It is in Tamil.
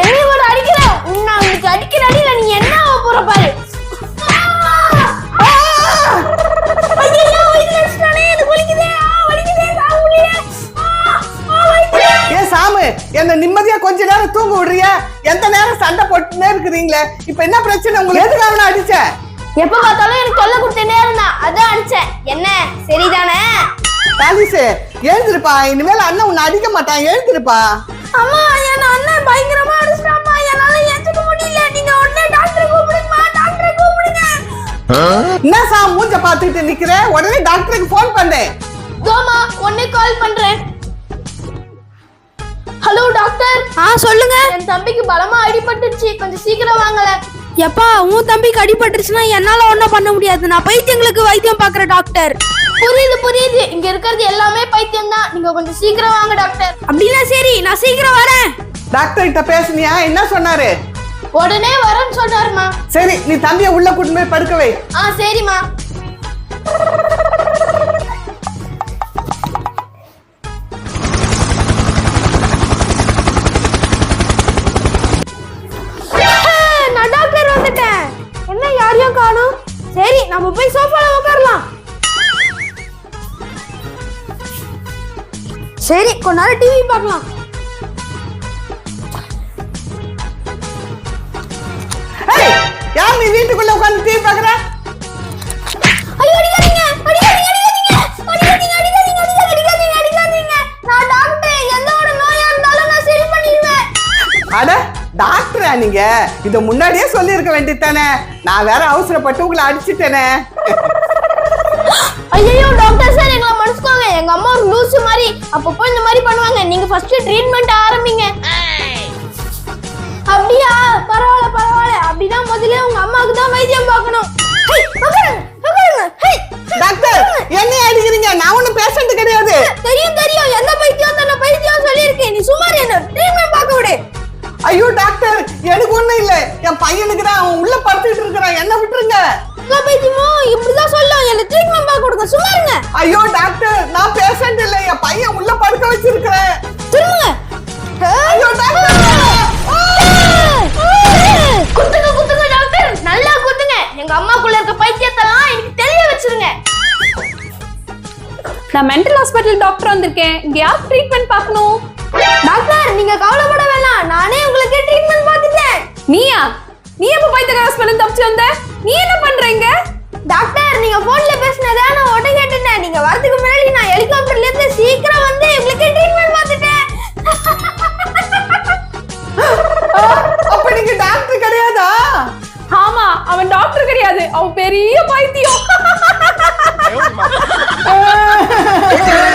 என்னைய ஒரு அடிக்கிற? உன்னை அவனுக்கு அடிக்கிற அடியில நீ என்ன ஆக போற பாரு. என்ன நிம்மதியா கொஞ்ச நேரம் தூங்க விடுறியா? எந்த நேரம் சண்டை போட்டுனே இருக்கிறீங்களே? இப்ப என்ன பிரச்சனை உங்களுக்கு? எதுக்கு அவனை அடிச்ச? எப்ப பார்த்தாலும் எனக்கு தொல்லை கொடுத்தேனே இருந்தான் அதான் அடிச்சேன். என்ன? சரிதானே? தாலிசு எழுந்திருப்பா. இனிமேல் அண்ணன் உன்னை அடிக்க மாட்டான். எழுந்திருப்பா. அம்மா என்ன சா மூஞ்ச பாத்துக்கிட்டு நிக்கிற? உடனே டாக்டருக்கு ஃபோன் பண்ணு. தோமா உடனே கால் பண்றேன். ஹலோ டாக்டர் ஆ சொல்லுங்க. என் தம்பிக்கு பலமா அடிபட்டுச்சு கொஞ்சம் சீக்கிரம் வாங்கல. எப்பா உன் தம்பிக்கு அடிபட்டுருச்சுன்னா என்னால ஒன்றும் பண்ண முடியாது. நான் பைத்தியங்களுக்கு வைத்தியம் பார்க்குற டாக்டர் புரியுது புரியுது. இங்க இருக்கிறது எல்லாமே பைத்தியம் தான். நீங்க கொஞ்சம் சீக்கிரம் வாங்க டாக்டர் அப்படின்னா சரி நான் சீக்கிரம் வரேன். டாக்டர் கிட்ட பேசுனியா? என்ன சொன்னாரு? உடனே வரேன்னு சொன்னாருமா சரி நீ தம்பிய உள்ள கூட்டிட்டு போய் படுக்க வை. ஆ சரிம்மா. நான் டாக்டர் வந்துட்டேன். என்ன யாரையும் காணோம்? சரி நம்ம போய் சோஃபால உட்காரலாம் சரி கொஞ்ச நேரம் டிவி பார்க்கலாம். யார் நீ வீட்டுக்குள்ள உட்கார்ந்து டிவி பாக்குற அட டாக்டரா நீங்க? இத முன்னாடியே சொல்லி இருக்க வேண்டியதானே நான் வேற அவசரப்பட்டு உங்களை அடிச்சிட்டேனே. ஐயோ டாக்டர் சார் எங்களை மன்னிச்சுக்கோங்க. எங்க அம்மா ஒரு லூசு மாதிரி. அப்பப்போ இந்த மாதிரி பண்ணுவாங்க. நீங்க ஃபர்ஸ்ட் ட்ரீட்மெண்ட் ஆரம்பிங்க. பையனுக்கு தான் அவன் உள்ள படுத்துக்கிட்டு இருக்கிறான் என்ன விட்டுருங்க. பைத்தியமோ இப்படிதான் சொல்லும். என்ன ட்ரீட்மெண்ட் பார்க்க கொடுங்க. சும்மா இருங்க. ஐயோ டாக்டர் நான் பேஷண்ட் இல்ல. என் பையன் உள்ள படுக்க வச்சிருக்கிறேன். திரும்புங்க. ஐயோ டாக்டர் குத்துங்க குத்துங்க டாக்டர் நல்லா குத்துங்க. எங்க அம்மாக்குள்ள இருக்க பைத்தியத்தெல்லாம் எனக்கு தெரிய வச்சிருங்க. நான் மென்டல் ஹாஸ்பிட்டல் டாக்டர் வந்திருக்கேன். இங்க யார் ட்ரீட்மெண்ட் பார்க்கணும்? டாக்டர் நீங்க கவலைப்பட வேணாம். நானே உங்களுக்கு ட்ரீட்மெண்ட் பார்த்துட்டேன். நீயா? நீ எப்ப பைத்திய கிராஸ் பண்ணி தப்பிச்சு வந்த? நீ என்ன பண்றீங்க? டாக்டர் நீங்க போன்ல பேசினதா நான் உடனே கேட்டுட்டேன். நீங்க வரதுக்கு முன்னாடி நான் ஹெலிகாப்டர்ல இருந்து சீக்கிரம் வந்து உங்களுக்கு ட்ரீட்மெண்ட் பார்த்துட்டேன். அப்ப நீங்க டாக்டர் கிடையாதா? ஆமா அவன் டாக்டர் கிடையாது. அவன் பெரிய பைத்தியம்.